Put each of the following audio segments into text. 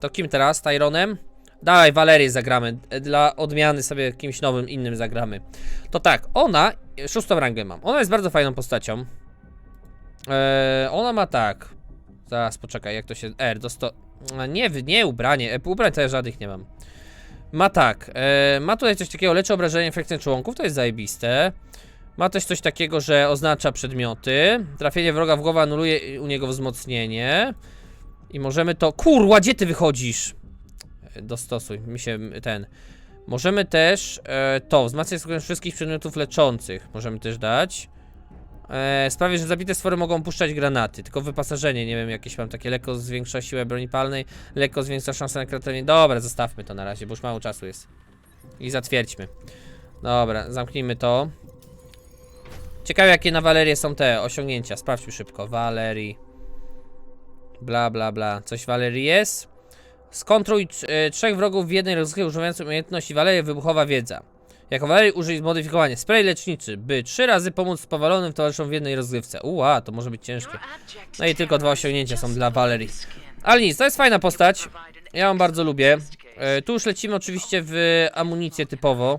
To kim teraz? Tyronem? Dawaj, Walerię zagramy. Dla odmiany sobie kimś nowym, innym zagramy. To tak, ona, szóstą rangę mam. Ona jest bardzo fajną postacią. Eee, ona ma tak. Zaraz, poczekaj, jak to się... R, do 100... A, Nie, nie ubranie. E, ubrań to ja żadnych nie mam. Ma tak. E, ma tutaj coś takiego, leczy obrażenia infekcyjne członków, to jest zajebiste. Ma też coś takiego, że oznacza przedmioty. Trafienie wroga w głowę anuluje u niego wzmocnienie. I możemy to... Kurwa, gdzie ty wychodzisz? E, Dostosuj, mi się ten... Możemy też e, to, skuteczność wszystkich przedmiotów leczących. Możemy też dać. E, sprawi, że zabite stwory mogą puszczać granaty. Tylko wyposażenie, nie wiem, jakieś mam takie lekko zwiększa siłę broni palnej, lekko zwiększa szansę na kratowanie. Dobra, zostawmy to na razie, bo już mało czasu jest. I zatwierdźmy. Dobra, zamknijmy to. Ciekawe jakie na Walerię są te osiągnięcia. Sprawdźmy szybko. Walerii. Bla bla bla. Coś Walerii jest? Skontruj e, trzech wrogów w jednej rozgrywce używając umiejętności Walerii wybuchowa wiedza. Jako Walerii użyj zmodyfikowanie spray leczniczy, by trzy razy pomóc powalonym towarzyszom w jednej rozgrywce. Uła, to może być ciężkie. No i tylko dwa osiągnięcia są dla Valerii. Ale nic, to jest fajna postać. Ja ją bardzo lubię. E, tu już lecimy oczywiście w amunicję typowo.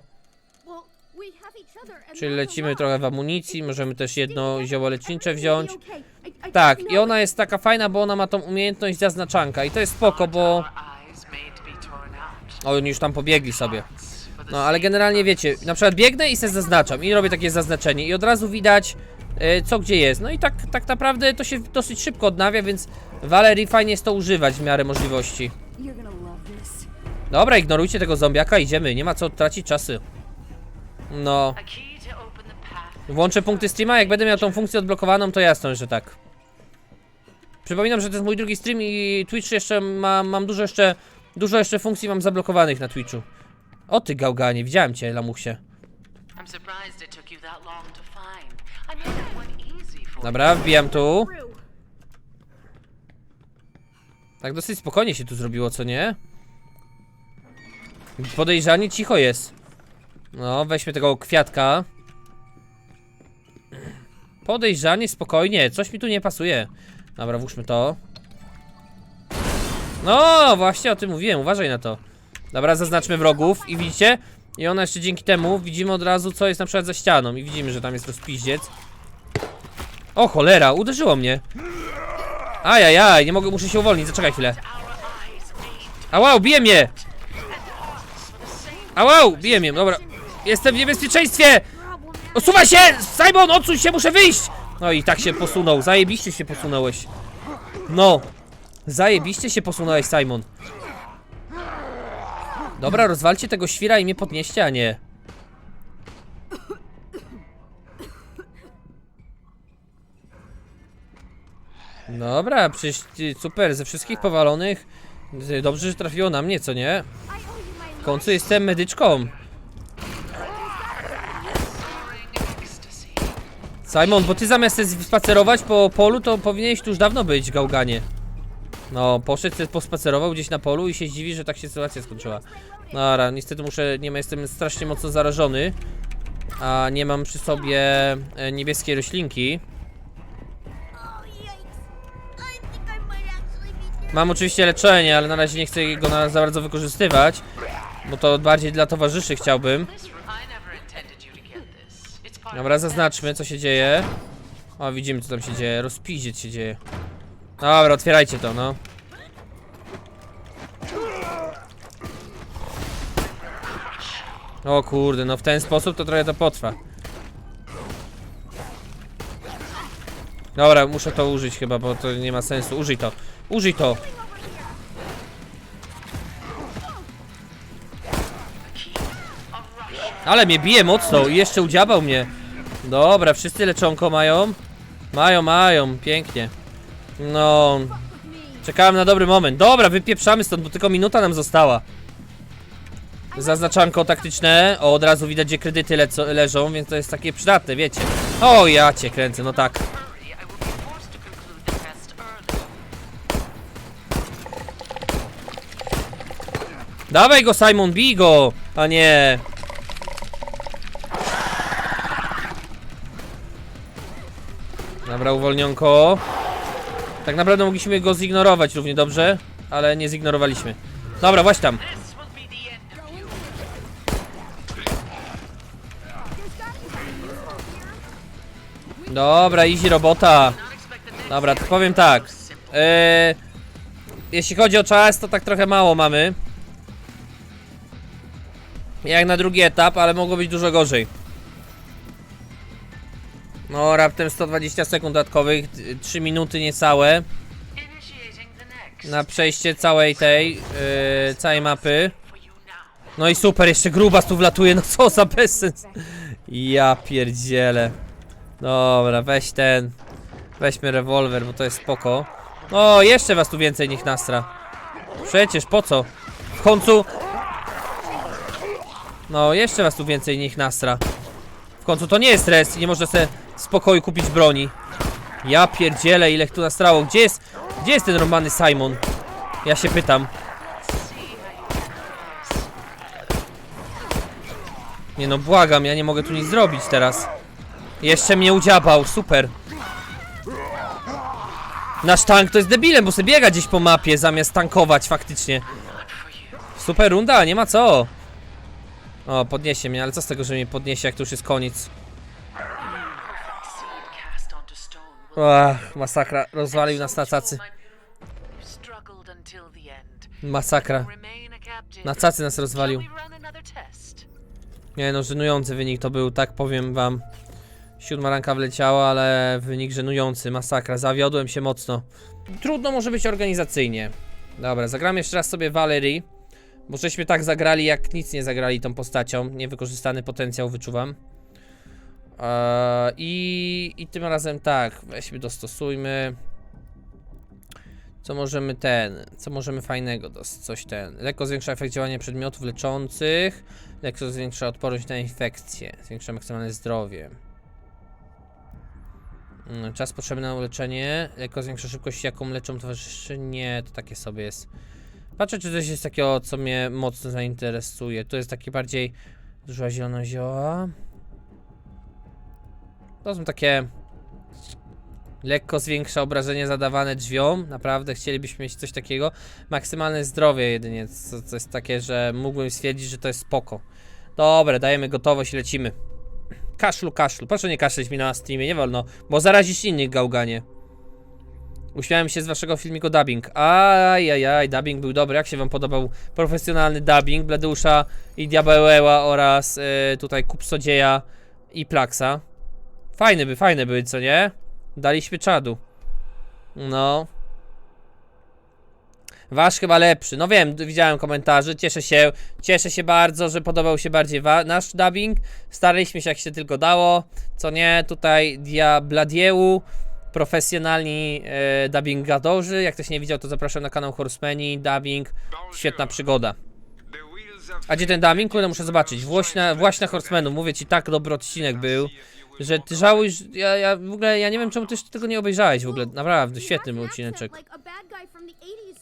Czyli lecimy trochę w amunicji, możemy też jedno zioło lecznicze wziąć. Tak, i ona jest taka fajna, bo ona ma tą umiejętność zaznaczanka i to jest spoko, bo... O, oni już tam pobiegli sobie. No, ale generalnie wiecie, na przykład biegnę i se zaznaczam i robię takie zaznaczenie i od razu widać e, co gdzie jest. No i tak, tak naprawdę to się dosyć szybko odnawia, więc Valerii fajnie jest to używać w miarę możliwości. Dobra, ignorujcie tego zombiaka, idziemy, nie ma co tracić czasu. No, włączę punkty streama, jak będę miał tą funkcję odblokowaną, to jasno, że tak. Przypominam, że to jest mój drugi stream i Twitch jeszcze ma, mam dużo jeszcze, dużo jeszcze funkcji mam zablokowanych na Twitchu. O ty gałganie, widziałem cię, lamusie. Dobra, wbijam tu. Tak dosyć spokojnie się tu zrobiło, co nie? Podejrzanie cicho jest. No, weźmy tego kwiatka. Podejrzanie, spokojnie, coś mi tu nie pasuje. Dobra, włóżmy to. No, właśnie o tym mówiłem, uważaj na to. Dobra, zaznaczmy wrogów i widzicie? I ona jeszcze dzięki temu widzimy od razu, co jest na przykład za ścianą. I widzimy, że tam jest rozpiździec. O cholera, uderzyło mnie. Ajajaj, nie mogę, muszę się uwolnić, zaczekaj chwilę. Ałał, bije mnie! Ałał, bije mnie, dobra. Jestem w niebezpieczeństwie! Osuwaj się! Simon, odsuń się, muszę wyjść! No i tak się posunął, zajebiście się posunąłeś. No. Zajebiście się posunąłeś, Simon. Dobra, rozwalcie tego świra i mnie podnieście, a nie. Dobra, przecież ty, super, ze wszystkich powalonych y, Dobrze, że trafiło na mnie, co nie? W końcu jestem medyczką Simon, bo ty zamiast spacerować po polu, to powinieneś tu już dawno być, gałganie. No, poszedł, pospacerował gdzieś na polu i się zdziwi, że tak się sytuacja skończyła. Dobra, niestety muszę, nie ma, jestem strasznie mocno zarażony A nie mam przy sobie e, niebieskiej roślinki. Mam oczywiście leczenie, ale na razie nie chcę go na, za bardzo wykorzystywać Bo to bardziej dla towarzyszy chciałbym Dobra, zaznaczmy co się dzieje O, widzimy co tam się dzieje, rozpiździec się dzieje Dobra, otwierajcie to, no O kurde, no w ten sposób to trochę to potrwa Dobra, muszę to użyć chyba, bo to nie ma sensu. Użyj to. Użyj to. Ale mnie bije mocno i jeszcze udziabał mnie. Dobra, wszyscy leczonko mają. Mają, mają, pięknie. No. Czekałem na dobry moment. Dobra, wypieprzamy stąd, bo tylko minuta nam została. Zaznaczanko taktyczne. O, od razu widać, gdzie kredyty leco, leżą, więc to jest takie przydatne, wiecie. O, ja cię kręcę, no tak. Dawaj go, Simon, bij go! A nie. Dobra, uwolnionko. Tak naprawdę mogliśmy go zignorować równie dobrze. ale nie zignorowaliśmy. Dobra, właśnie tam. Dobra, easy robota. Dobra, to powiem tak. Eee, jeśli chodzi o czas, to tak trochę mało mamy. Jak na drugi etap, ale mogło być dużo gorzej. No, raptem 120 sekund dodatkowych, 3 minuty niecałe na przejście całej tej, yy, całej mapy. No i super, jeszcze grubas tu wlatuje, no co za bezsens. Ja pierdzielę. Dobra, weź ten. Weźmy rewolwer, bo to jest spoko. O, jeszcze was tu więcej niech nastra. Przecież po co? W końcu... No, jeszcze was tu więcej niech nastra. W końcu to nie jest stres i nie można sobie spokoju kupić broni. Ja pierdzielę, ile tu nastrało. Gdzie jest... Gdzie jest ten romany Simon? Ja się pytam. Nie no, błagam, ja nie mogę tu nic zrobić teraz. Jeszcze mnie udziabał, super. Nasz tank to jest debilem, bo sobie biega gdzieś po mapie zamiast tankować faktycznie. Super runda, nie ma co. O, podniesie mnie, ale co z tego, że mnie podniesie, jak to już jest koniec. Ach, masakra, rozwalił nas na cacy. Masakra. Na cacy nas rozwalił. Nie no, żenujący wynik to był, tak powiem wam. Siódma ranka wleciała, ale wynik żenujący, masakra, zawiodłem się mocno. Trudno może być organizacyjnie. Dobra, zagramy jeszcze raz sobie Valerie. Bo żeśmy tak zagrali, jak nic nie zagrali tą postacią. Niewykorzystany potencjał wyczuwam. Eee, i, I tym razem tak, weźmy dostosujmy. Co możemy ten, co możemy fajnego, coś ten. Lekko zwiększa efekt działania przedmiotów leczących. Lekko zwiększa odporność na infekcje. Zwiększa maksymalne zdrowie. Mm, Czas potrzebny na uleczenie. Lekko zwiększa szybkość, jaką leczą towarzyszy. Nie, to takie sobie jest. Patrzę, czy coś jest takiego, co mnie mocno zainteresuje. To jest takie bardziej duża zielona zioła. To są takie. Lekko zwiększa obrażenie zadawane drzwiom. Naprawdę chcielibyśmy mieć coś takiego. Maksymalne zdrowie jedynie, co, co jest takie, że mógłbym stwierdzić, że to jest spoko. Dobra, dajemy gotowość, lecimy. Kaszlu, kaszlu. Proszę nie kaszleć mi na streamie, nie wolno, bo zarazisz innych gałganie. Uśmiałem się z waszego filmiku dubbing. Ajajaj, dubbing był dobry. Jak się wam podobał profesjonalny dubbing Bladeusza i Diabeła oraz y, tutaj Kupsodzieja i Plaksa? Fajny by, fajne były, co nie? Daliśmy czadu. No. Wasz chyba lepszy. No wiem, widziałem komentarze. Cieszę się, cieszę się bardzo, że podobał się bardziej nasz dubbing. Staraliśmy się jak się tylko dało. Co nie, tutaj Diabladieu, profesjonalni e, dubbingatorzy. Jak ktoś nie widział, to zapraszam na kanał Horsemani. Dubbing, świetna przygoda. A gdzie ten dubbing? Kurde, muszę zobaczyć. Właśnie, właśnie Horsemanów. Mówię ci, tak dobry odcinek był, że ty żałujesz. Ja, ja w ogóle, ja nie wiem, czemu ty jeszcze tego nie obejrzałeś w ogóle. Naprawdę, świetny był odcineczek.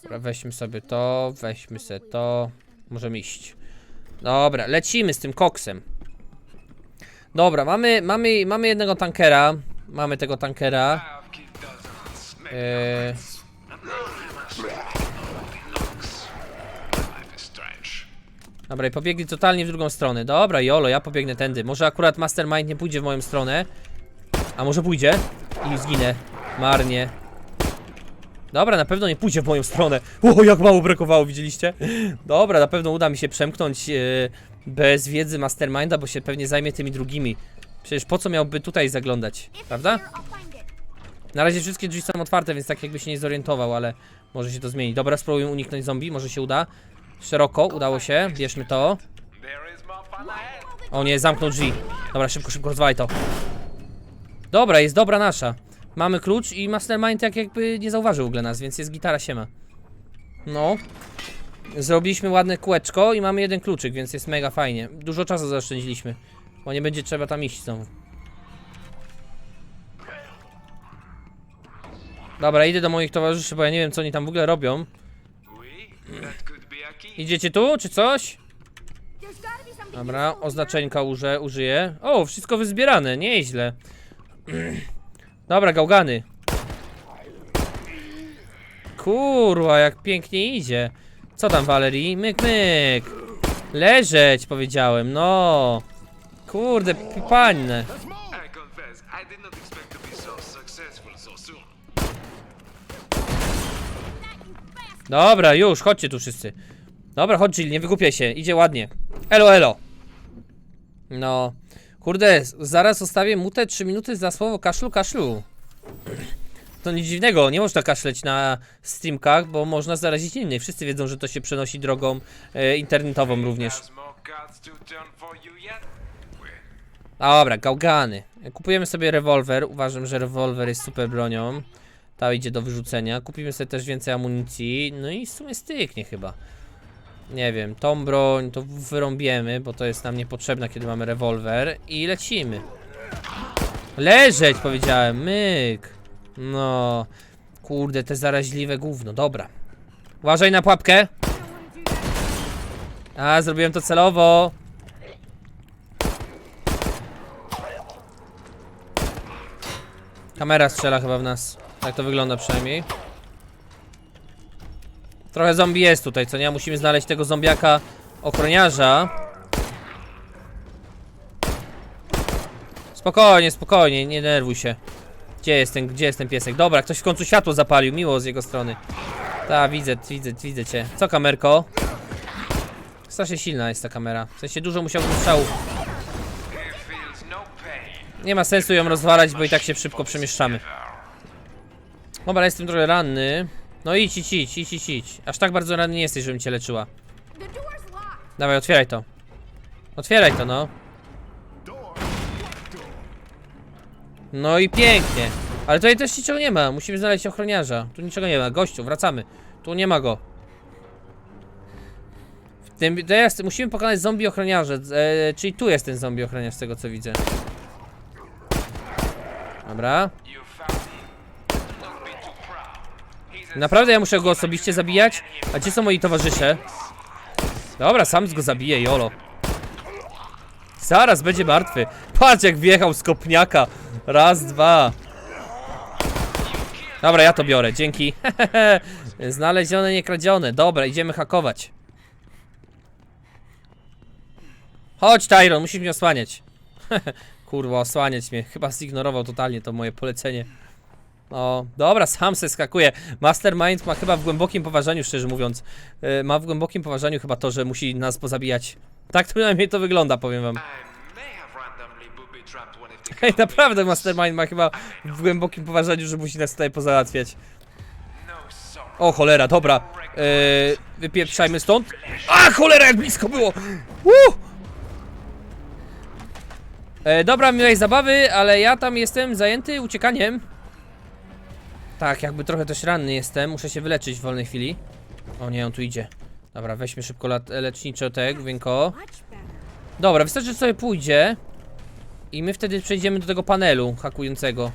Dobra, weźmy sobie to, weźmy sobie to. Możemy iść. Dobra, lecimy z tym koksem. Dobra, mamy, mamy, mamy jednego tankera. Mamy tego tankera. Eee, dobra, i pobiegli totalnie w drugą stronę. Dobra, jolo, ja pobiegnę tędy. Może akurat Mastermind nie pójdzie w moją stronę. A może pójdzie? I zginę. Marnie. Dobra, na pewno nie pójdzie w moją stronę. O, jak mało brakowało, widzieliście? Dobra, na pewno uda mi się przemknąć e, bez wiedzy Masterminda, bo się pewnie zajmie tymi drugimi. Przecież po co miałby tutaj zaglądać, prawda? Na razie wszystkie drzwi są otwarte, więc tak jakby się nie zorientował, ale może się to zmieni. Dobra, spróbujmy uniknąć zombie, może się uda. Szeroko, udało się, bierzmy to. O nie, zamknął drzwi. Dobra, szybko, szybko rozwalaj to. Dobra, jest dobra nasza. Mamy klucz i Mastermind jak jakby nie zauważył w ogóle nas, więc jest gitara siema. No. Zrobiliśmy ładne kółeczko i mamy jeden kluczyk, więc jest mega fajnie. Dużo czasu zaoszczędziliśmy, bo nie będzie trzeba tam iść znowu. Dobra, idę do moich towarzyszy, bo ja nie wiem co oni tam w ogóle robią. Idziecie tu, czy coś? Dobra, oznaczeńka uże, użyję. O, wszystko wyzbierane, nieźle. Dobra, gałgany. Kurwa, jak pięknie idzie. Co tam, Valerii? Myk, myk. Leżeć, powiedziałem, no. Kurde, soon. Dobra, już, chodźcie tu wszyscy. Dobra, chodź Jill, nie wygłupiaj się, idzie ładnie. Elo, elo. No. Kurde, zaraz zostawię mutę 3 minuty za słowo kaszlu, kaszlu. To nic dziwnego, nie można kaszleć na streamkach, bo można zarazić innych. Wszyscy wiedzą, że to się przenosi drogą e, internetową również. Dobra, gałgany. Kupujemy sobie rewolwer. Uważam, że rewolwer jest super bronią. Ta idzie do wyrzucenia. Kupimy sobie też więcej amunicji. No i w sumie styknie chyba. Nie wiem, tą broń to wyrąbiemy, bo to jest nam niepotrzebna, kiedy mamy rewolwer. I lecimy. Leżeć, powiedziałem. Myk. No. Kurde, te zaraźliwe gówno. Dobra. Uważaj na pułapkę. A, zrobiłem to celowo. Kamera strzela chyba w nas. Tak to wygląda przynajmniej. Trochę zombie jest tutaj, co nie? Musimy znaleźć tego zombiaka ochroniarza. Spokojnie, spokojnie, nie denerwuj się. Gdzie jest ten, gdzie jest ten piesek? Dobra, ktoś w końcu światło zapalił, miło z jego strony. Ta, widzę, widzę, widzę cię. Co kamerko? Strasznie silna jest ta kamera. W sensie dużo musiałbym strzałów. Nie ma sensu ją rozwalać, bo i tak się szybko przemieszczamy. Dobra, jestem trochę ranny. No idź, idź, idź, idź, idź, idź. Aż tak bardzo ranny nie jesteś, żebym cię leczyła. Dawaj, otwieraj to. Otwieraj to, no. No i pięknie. Ale tutaj też niczego nie ma. Musimy znaleźć ochroniarza. Tu niczego nie ma. Gościu, wracamy. Tu nie ma go. W tym, teraz musimy pokonać zombie ochroniarze. E, czyli tu jest ten zombie ochroniarz, z tego co widzę. Dobra. Naprawdę ja muszę go osobiście zabijać? A gdzie są moi towarzysze? Dobra, sam go zabiję, jolo. Zaraz będzie martwy. Patrz jak wjechał z kopniaka. Raz, dwa. Dobra, ja to biorę, dzięki. Znalezione, nie kradzione. Dobra, idziemy hakować. Chodź, Tyron, musisz mnie osłaniać. Kurwa, osłaniać mnie. Chyba zignorował totalnie to moje polecenie. O, dobra, sam se skakuje. Mastermind ma chyba w głębokim poważaniu, szczerze mówiąc. e, ma w głębokim poważaniu chyba to, że musi nas pozabijać. Tak przynajmniej to wygląda, powiem wam. Hej, naprawdę Mastermind ma chyba w głębokim poważaniu, że musi nas tutaj pozałatwiać. No. O, cholera, dobra. E, wypieprzajmy stąd. A, cholera, jak blisko było! Uh! E, dobra, miłej zabawy, ale ja tam jestem zajęty uciekaniem. Tak, jakby trochę też ranny jestem, muszę się wyleczyć w wolnej chwili. O nie, on tu idzie. Dobra, weźmy szybko lat, lecznicze. Much better. Dobra, wystarczy, że sobie pójdzie. I my wtedy przejdziemy do tego panelu hakującego.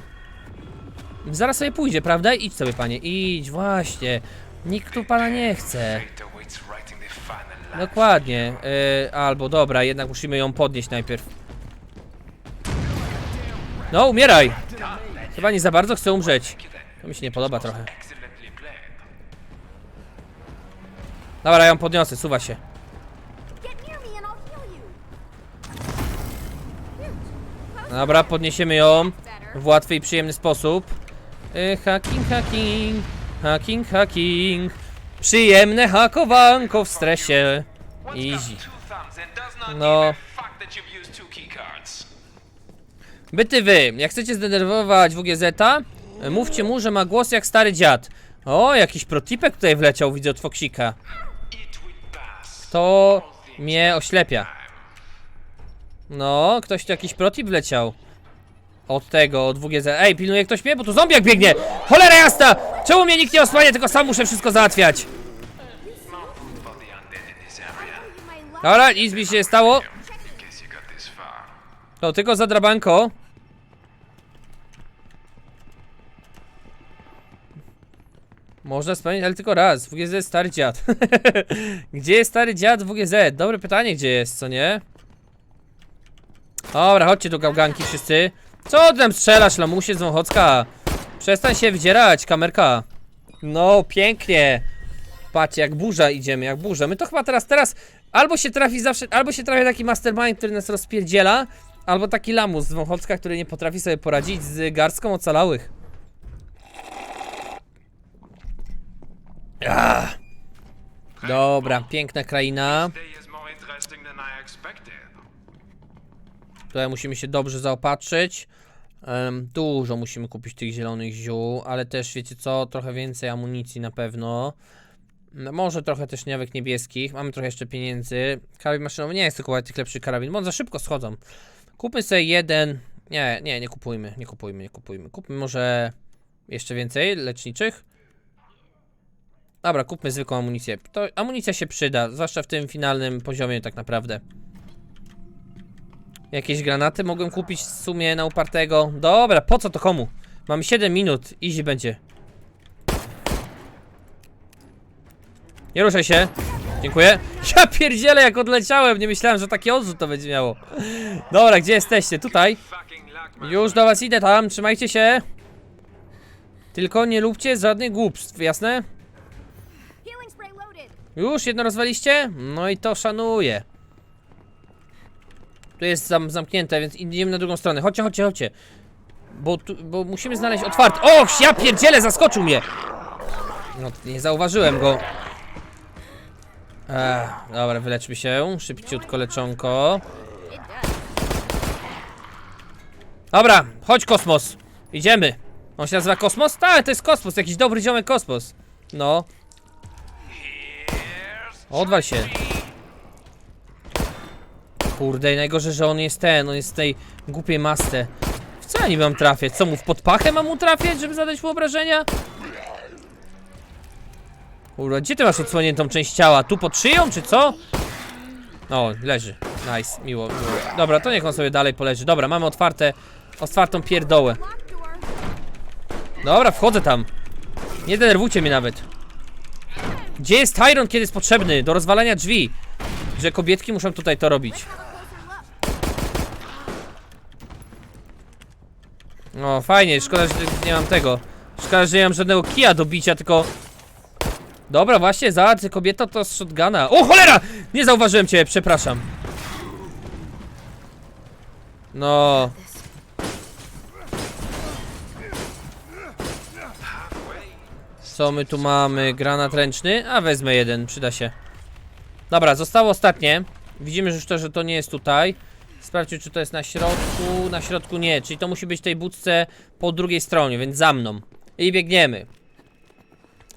Zaraz sobie pójdzie, prawda? Idź sobie, panie, idź, właśnie. Nikt tu pana nie chce. Dokładnie. Yy, albo dobra, jednak musimy ją podnieść najpierw. No, umieraj! Chyba nie za bardzo chcę umrzeć. To mi się nie podoba trochę. Dobra, ją podniosę, suwa się. Dobra, podniesiemy ją w łatwy i przyjemny sposób. Yy, hacking, hacking, hacking, hacking. Przyjemne hakowanko w stresie. Easy. No. Byty wy, jak chcecie zdenerwować WGZ-a, mówcie mu, że ma głos jak stary dziad. O, jakiś protipek tutaj wleciał, widzę od Foksika. To mnie oślepia. No, ktoś tu jakiś protip wleciał. Od tego, od WGZ. Ej, pilnuje ktoś mnie, bo tu zombiak biegnie! Cholera jasna! Czemu mnie nikt nie osłania, tylko sam muszę wszystko załatwiać? Dobra, nic mi się stało. To tylko za Można spełnić, ale tylko raz. WGZ stary dziad. gdzie jest stary dziad WGZ? Dobre pytanie, gdzie jest, co nie? Dobra, chodźcie tu gałganki wszyscy. Co ty tam strzelasz, lamusie z Wąchocka? Przestań się wdzierać, kamerka. No, pięknie. Patrzcie, jak burza idziemy, jak burza. My to chyba teraz, teraz albo się trafi zawsze, albo się trafi taki mastermind, który nas rozpierdziela, albo taki lamus z Wąchocka, który nie potrafi sobie poradzić z garstką ocalałych. Dobra, piękna kraina. Tutaj musimy się dobrze zaopatrzyć. Em, dużo musimy kupić tych zielonych ziół, ale też wiecie co, trochę więcej amunicji na pewno. No, Może trochę też niewek niebieskich. Mamy trochę jeszcze pieniędzy. Karabin maszynowy nie jest tylko tych lepszy karabin, bo one za szybko schodzą. Kupmy sobie jeden. Nie, nie, nie kupujmy, nie kupujmy, nie kupujmy. Kupmy może jeszcze więcej leczniczych. Dobra, kupmy zwykłą amunicję. To amunicja się przyda, zwłaszcza w tym finalnym poziomie tak naprawdę. Jakieś granaty mogłem kupić w sumie na upartego. Dobra, po co to komu? Mamy 7 minut, easy będzie. Nie ruszaj się. Dziękuję. Ja pierdzielę jak odleciałem, nie myślałem, że taki odrzut to będzie miało. Dobra, gdzie jesteście? Tutaj. Już do was idę tam, trzymajcie się. Tylko nie lubcie żadnych głupstw, jasne? Już jedno rozwaliście? No i to szanuję. Tu jest zam zamknięte, więc idziemy na drugą stronę. Chodźcie, chodźcie, chodźcie. Bo, tu, bo musimy znaleźć otwarty. O, ja pierdzielę, zaskoczył mnie! No, nie zauważyłem go. Ech, dobra, wyleczmy się. Szybciutko leczonko. Dobra, chodź kosmos. Idziemy. On się nazywa Kosmos? Tak, to jest Kosmos, jakiś dobry ziomek Kosmos. No. Odwal się. Kurde, i najgorzej, że on jest ten, on jest w tej głupiej masce. W co ja nie mam trafiać? Co mu w podpachę mam mu trafiać, żeby zadać mu obrażenia? Kurde, gdzie ty masz odsłoniętą część ciała? Tu pod szyją, czy co? O, leży. Nice, miło, miło. Dobra, to niech on sobie dalej poleży. Dobra, mamy otwarte, otwartą pierdołę. Dobra, wchodzę tam. Nie denerwujcie mnie nawet. Gdzie jest Tyron, kiedy jest potrzebny? Do rozwalania drzwi. Że kobietki muszą tutaj to robić. No, fajnie, szkoda, że nie mam tego. Szkoda, że nie mam żadnego kija do bicia, tylko... Dobra, właśnie, za kobieta to z shotguna. O, cholera! Nie zauważyłem cię, przepraszam. No... Co my tu mamy? Granat ręczny? A wezmę jeden, przyda się. Dobra, zostało ostatnie. Widzimy już to, że to nie jest tutaj. Sprawdźmy, czy to jest na środku. Na środku nie, czyli to musi być tej budce po drugiej stronie, więc za mną. I biegniemy.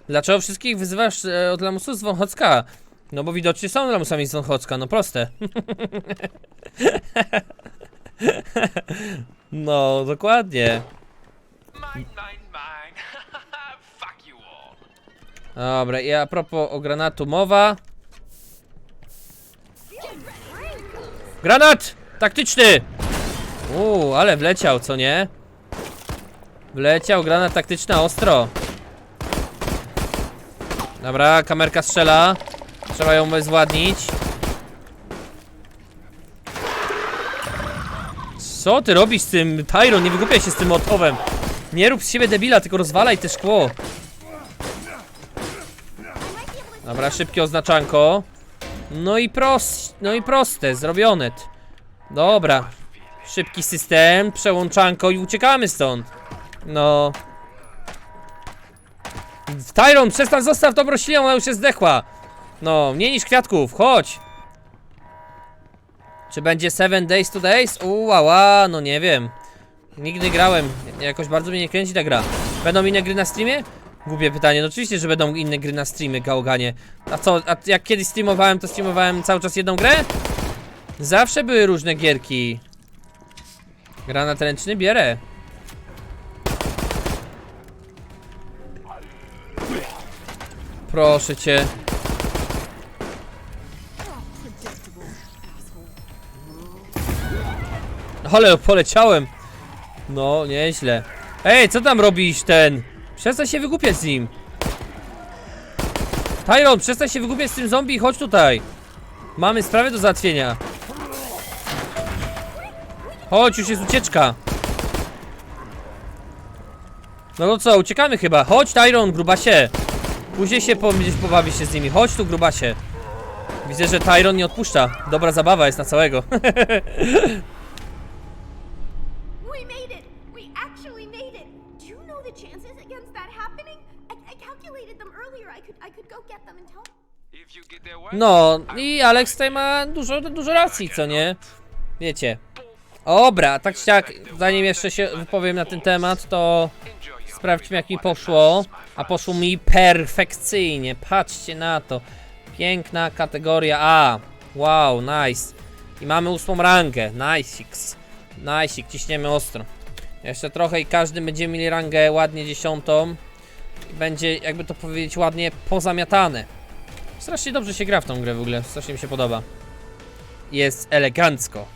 Dlaczego wszystkich wyzywasz e, od lamusów z Wąchocka? No bo widocznie są lamusami z Wąchocka, no proste. no, dokładnie. Dobra, i a propos o granatu mowa. Granat! Taktyczny! Uuu, ale wleciał, co nie? Wleciał granat taktyczny ostro. Dobra, kamerka strzela. Trzeba ją bezwładnić. Co ty robisz z tym Tyron? Nie wygłupiaj się z tym motowem. Nie rób z siebie debila, tylko rozwalaj te szkło. Dobra, szybkie oznaczanko. No i prost, no i proste, zrobione. Dobra. Szybki system, przełączanko i uciekamy stąd. No. Tyron, przestań, zostaw tą roślinę, ona już jest zdechła. No, mniej niż kwiatków, chodź. Czy będzie 7 days to days? Uła, no nie wiem. Nigdy grałem, jakoś bardzo mnie nie kręci ta gra. Będą inne gry na streamie? Głupie pytanie, no oczywiście, że będą inne gry na streamy, gałganie. A co, a jak kiedyś streamowałem, to streamowałem cały czas jedną grę? Zawsze były różne gierki. Granat ręczny bierę. Proszę cię. Ale poleciałem. No, nieźle. Ej, co tam robisz ten? Przestań się wygłupiać z nim. Tyron, przestań się wygłupiać z tym zombie i chodź tutaj. Mamy sprawę do załatwienia. Chodź, już jest ucieczka. No to co, uciekamy chyba. Chodź, Tyron, grubasie. Później się po, będziesz pobawić się z nimi. Chodź tu, grubasie. Widzę, że Tyron nie odpuszcza. Dobra zabawa jest na całego. No, i Alex tutaj ma dużo, dużo racji, co nie? Wiecie. Dobra, tak czy siak, zanim jeszcze się wypowiem na ten temat, to sprawdźmy jak mi poszło. A poszło mi perfekcyjnie, patrzcie na to. Piękna kategoria A. Wow, nice. I mamy ósmą rangę, nice. Nice, ciśniemy ostro. Jeszcze trochę i każdy będzie mieli rangę ładnie dziesiątą. Będzie, jakby to powiedzieć, ładnie pozamiatane. Strasznie dobrze się gra w tą grę w ogóle, strasznie mi się podoba. Jest elegancko.